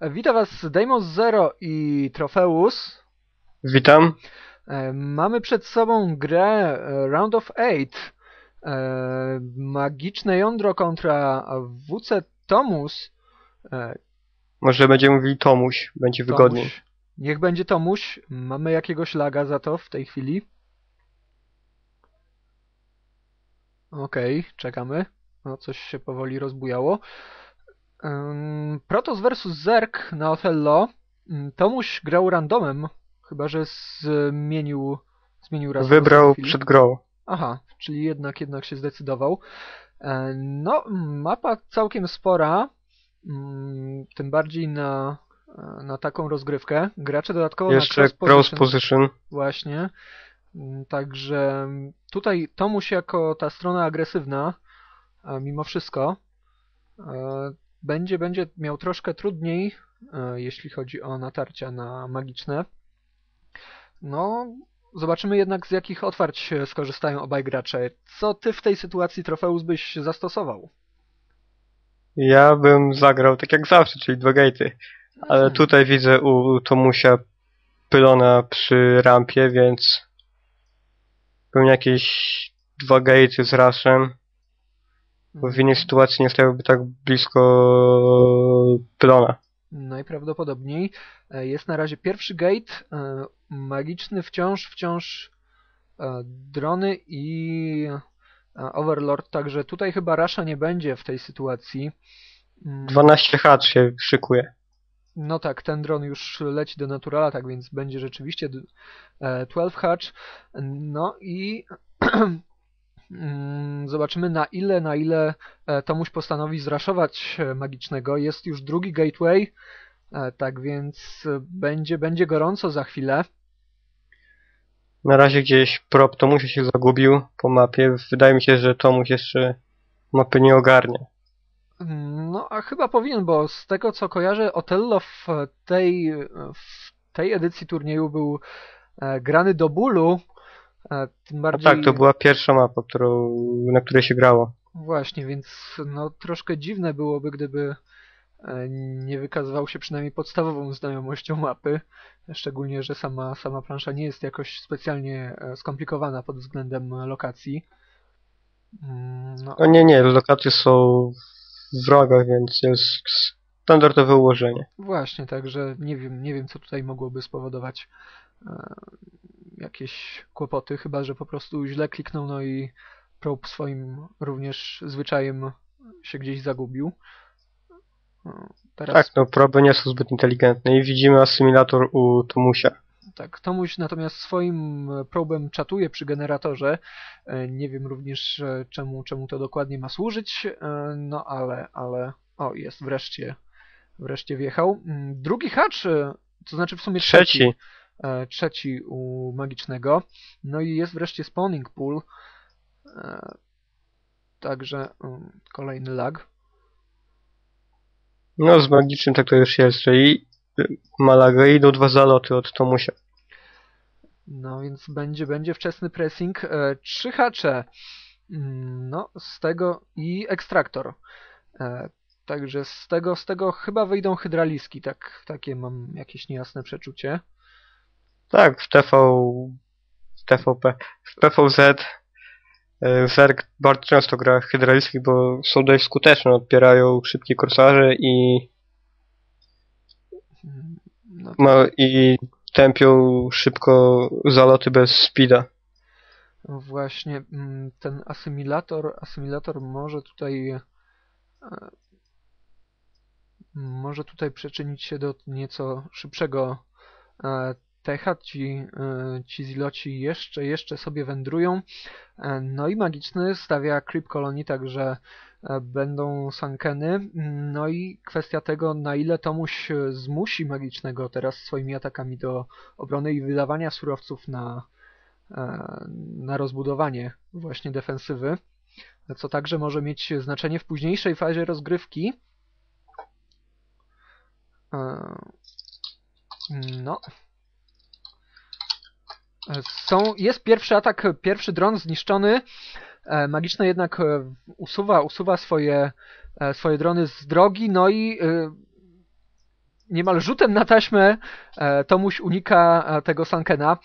Witam Was Deimos Zero i Trofeus. Witam. E, Mamy przed sobą grę e, Round of Eight. E, Magiczne jądro kontra WC Tomus. Może będziemy mówili Tomuś, będzie wygodniej. Tomuś. Niech będzie Tomuś. Mamy jakiegoś laga za to w tej chwili. Okej, czekamy. No, coś się powoli rozbujało. Ym, Protoss vs Zerg na Othello. Ym, Tomuś grał randomem, chyba że zmienił, zmienił raz. Wybrał przed grą. Aha, czyli jednak, jednak się zdecydował. E, No, mapa całkiem spora, mm, tym bardziej na, e, na taką rozgrywkę. Gracze dodatkowo Jeszcze na cross cross position, position. właśnie. Mm, Także tutaj Tomuś jako ta strona agresywna, mimo wszystko, e, będzie, będzie miał troszkę trudniej, e, jeśli chodzi o natarcia na magiczne. No, zobaczymy jednak z jakich otwarć skorzystają obaj gracze. Co ty w tej sytuacji Trofeus byś zastosował? Ja bym zagrał tak jak zawsze, czyli dwa gatey. Ale Hmm. tutaj widzę u Tomusia pylona przy rampie, więc pewnie jakieś dwa gatey z rashem. Bo w innej sytuacji nie stałby tak blisko pylona. Najprawdopodobniej e, jest na razie pierwszy gate, e, magiczny wciąż, wciąż e, drony i Overlord, także tutaj chyba Rasha nie będzie w tej sytuacji. Mm, 12 H się szykuje. No tak, ten dron już leci do Naturala, tak więc będzie rzeczywiście d- e, 12 Hatch. No i mm, zobaczymy na ile, na ile e, Tomuś postanowi zraszować e, magicznego. Jest już drugi gateway, e, tak więc będzie, będzie gorąco za chwilę. Na razie gdzieś prop Tomusia się zagubił po mapie. Wydaje mi się, że Tomuś jeszcze mapy nie ogarnie. No, a chyba powinien, bo z tego co kojarzę, Otello w tej, w tej edycji turnieju był grany do bólu. E, tym A bardziej. tak, to była pierwsza mapa, którą, na której się grało. Właśnie, więc no, troszkę dziwne byłoby, gdyby e, nie wykazywał się przynajmniej podstawową znajomością mapy. Szczególnie, że sama, sama plansza nie jest jakoś specjalnie e, skomplikowana pod względem lokacji. Mm, No, O nie, nie, lokacje są w rogach, więc jest standardowe ułożenie. Właśnie, także nie wiem, nie wiem co tutaj mogłoby spowodować e, jakieś kłopoty, chyba że po prostu źle kliknął, no i probe swoim również zwyczajem się gdzieś zagubił. E, Teraz Tak, no proby nie są zbyt inteligentne i widzimy asymilator u Tomusia. tak, Tomuś natomiast swoim probem czatuje przy generatorze. E, Nie wiem również e, czemu, czemu to dokładnie ma służyć, e, no ale, ale o jest, wreszcie, wreszcie wjechał. Mm, Drugi hacz, to znaczy w sumie trzeci. Trzeci. E, trzeci u magicznego. No i jest wreszcie spawning pool. E, także mm, kolejny lag. No z magicznym tak to już jest, że i y, Malaga idą dwa zaloty od Tomusia. No więc będzie, będzie wczesny pressing. E, trzy hacze. Mm, No, z tego i ekstraktor. Także z tego, z tego chyba wyjdą hydraliski. Tak, takie mam jakieś niejasne przeczucie. Tak, w TV, w TVP, w PVZ y, Zerg bardzo często gra hydraliskich, bo są dość skuteczne, odpierają szybkie korsarze i, No, ma, i tępią szybko zaloty bez speeda. Właśnie mm, ten asymilator, asymilator może tutaj e, może tutaj przyczynić się do nieco szybszego e, techa. Ci, e, ci ziloci jeszcze, jeszcze sobie wędrują. E, No i magiczny stawia Creep Colony, także e, będą sankeny. No i kwestia tego, na ile Tomuś zmusi magicznego teraz swoimi atakami do obrony i wydawania surowców na, e, na rozbudowanie właśnie defensywy, co także może mieć znaczenie w późniejszej fazie rozgrywki. No. Są, jest pierwszy atak, pierwszy dron zniszczony. E, Magiczny jednak e, usuwa, usuwa swoje, e, swoje drony z drogi, no i niemal rzutem na taśmę Tomuś unika tego Sankena.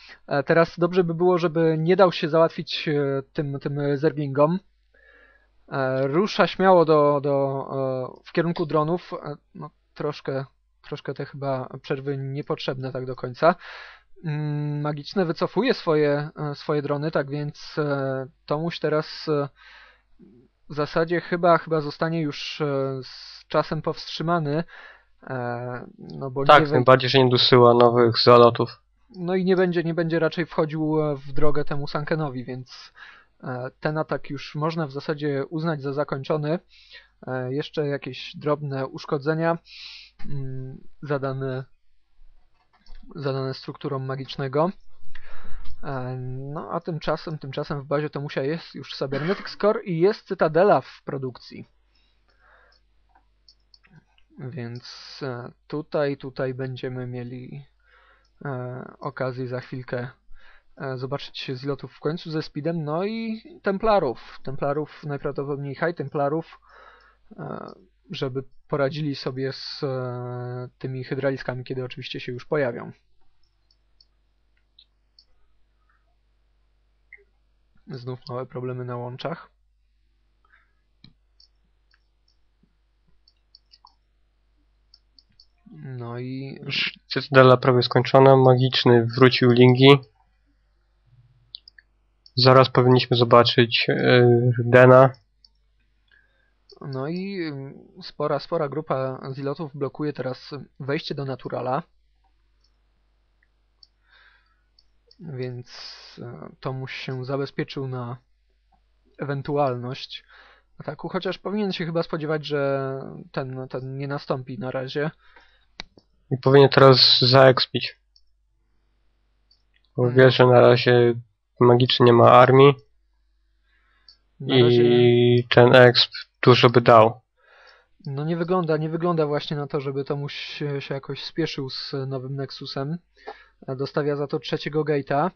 Teraz dobrze by było, żeby nie dał się załatwić tym, tym zerglingom. Rusza śmiało do, do, w kierunku dronów. No, troszkę, troszkę te chyba przerwy niepotrzebne tak do końca. Mm, Magiczne wycofuje swoje, e, swoje drony, tak więc e, Tomuś teraz e, w zasadzie chyba, chyba zostanie już z czasem powstrzymany. No bo Tak, nie, tym bardziej, że nie dosyła nowych zalotów. no i nie będzie, nie będzie raczej wchodził w drogę temu Sankenowi, więc ten atak już można w zasadzie uznać za zakończony. Jeszcze jakieś drobne uszkodzenia mm, zadane, zadane strukturą magicznego. E, No a tymczasem, tymczasem w bazie Tomusia jest już Cybernetic Score i jest Cytadela w produkcji. Więc e, tutaj, tutaj będziemy mieli e, okazję za chwilkę zobaczyć zlotów w końcu ze Speedem, no i Templarów. Templarów, najprawdopodobniej High Templarów, żeby poradzili sobie z e, tymi hydraliskami, kiedy oczywiście się już pojawią. Znów małe problemy na łączach. No i Cytadela prawie skończona, magiczny wrócił Lingi. Zaraz powinniśmy zobaczyć yy, Dena. No i ym, spora, spora grupa zilotów blokuje teraz wejście do Naturala. Więc e, Tomuś się zabezpieczył na ewentualność ataku, chociaż powinien się chyba spodziewać, że ten, ten nie nastąpi na razie. I powinien teraz zaekspić. Bo wie, że na razie magiczny nie ma armii Na razie i ten exp dużo by dał. no nie wygląda, nie wygląda właśnie na to, żeby Tomuś się, się jakoś spieszył z nowym Nexusem. E, Dostawia za to trzeciego gate'a.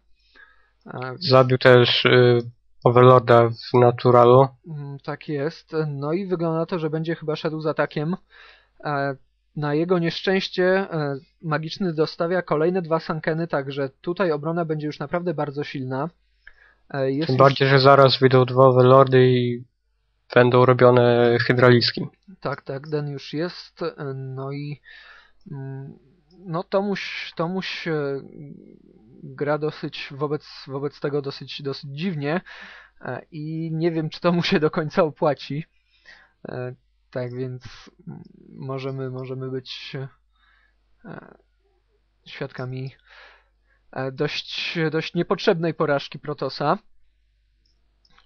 E, Zabił też yy, Overlorda w Naturalu. Mm, Tak jest. No i wygląda na to, że będzie chyba szedł z atakiem. E, Na jego nieszczęście magiczny dostawia kolejne dwa sankeny, także tutaj obrona będzie już naprawdę bardzo silna. Jest Tym już, bardziej, że zaraz wyjdą dwa Overlordy i będą robione hydraliski. tak, tak, Den już jest. No i mm, no Tomuś, Tomuś e, gra dosyć wobec, wobec tego dosyć, dosyć dziwnie e, i nie wiem, czy to mu się do końca opłaci. E, Tak więc mm, możemy, możemy być świadkami dość, dość niepotrzebnej porażki Protosa.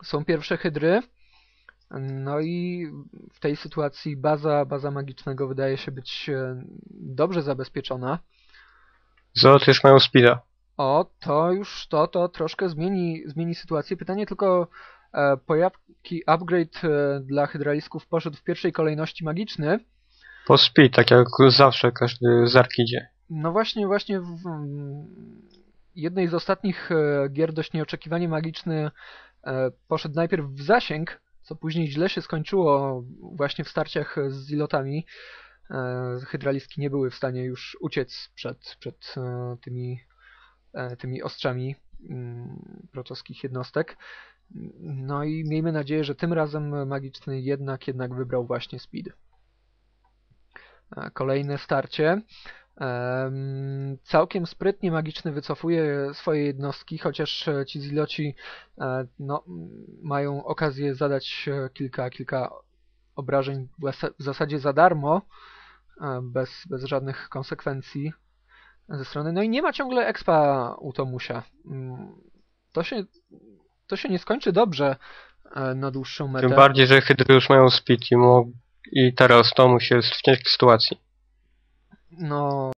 Są pierwsze hydry. No i w tej sytuacji baza, baza magicznego wydaje się być e, dobrze zabezpieczona. Zoloty już mają speeda. O, to już to, to troszkę zmieni, zmieni sytuację. Pytanie tylko, e, po jaki upgrade e, dla hydralisków poszedł w pierwszej kolejności magiczny? Po speed, tak jak zawsze każdy zerk idzie. No właśnie, właśnie w jednej z ostatnich e, gier dość nieoczekiwanie magiczny poszedł najpierw w zasięg, co później źle się skończyło właśnie w starciach z zilotami. E, Hydraliski nie były w stanie już uciec przed, przed e, tymi, e, tymi ostrzami mm, protoskich jednostek. No i miejmy nadzieję, że tym razem magiczny jednak jednak wybrał właśnie speed. Kolejne starcie. Em, Całkiem sprytnie magiczny wycofuje swoje jednostki, chociaż e, ci ziloci e, no, mają okazję zadać e, kilka, kilka obrażeń w zas- w zasadzie za darmo, bez, bez żadnych konsekwencji ze strony. No i nie ma ciągle expa u Tomusia. Mm, To się, to się nie skończy dobrze na dłuższą metę. Tym bardziej, że hydry już mają speed i, mo- i teraz Tomuś jest w ciężkiej sytuacji. No,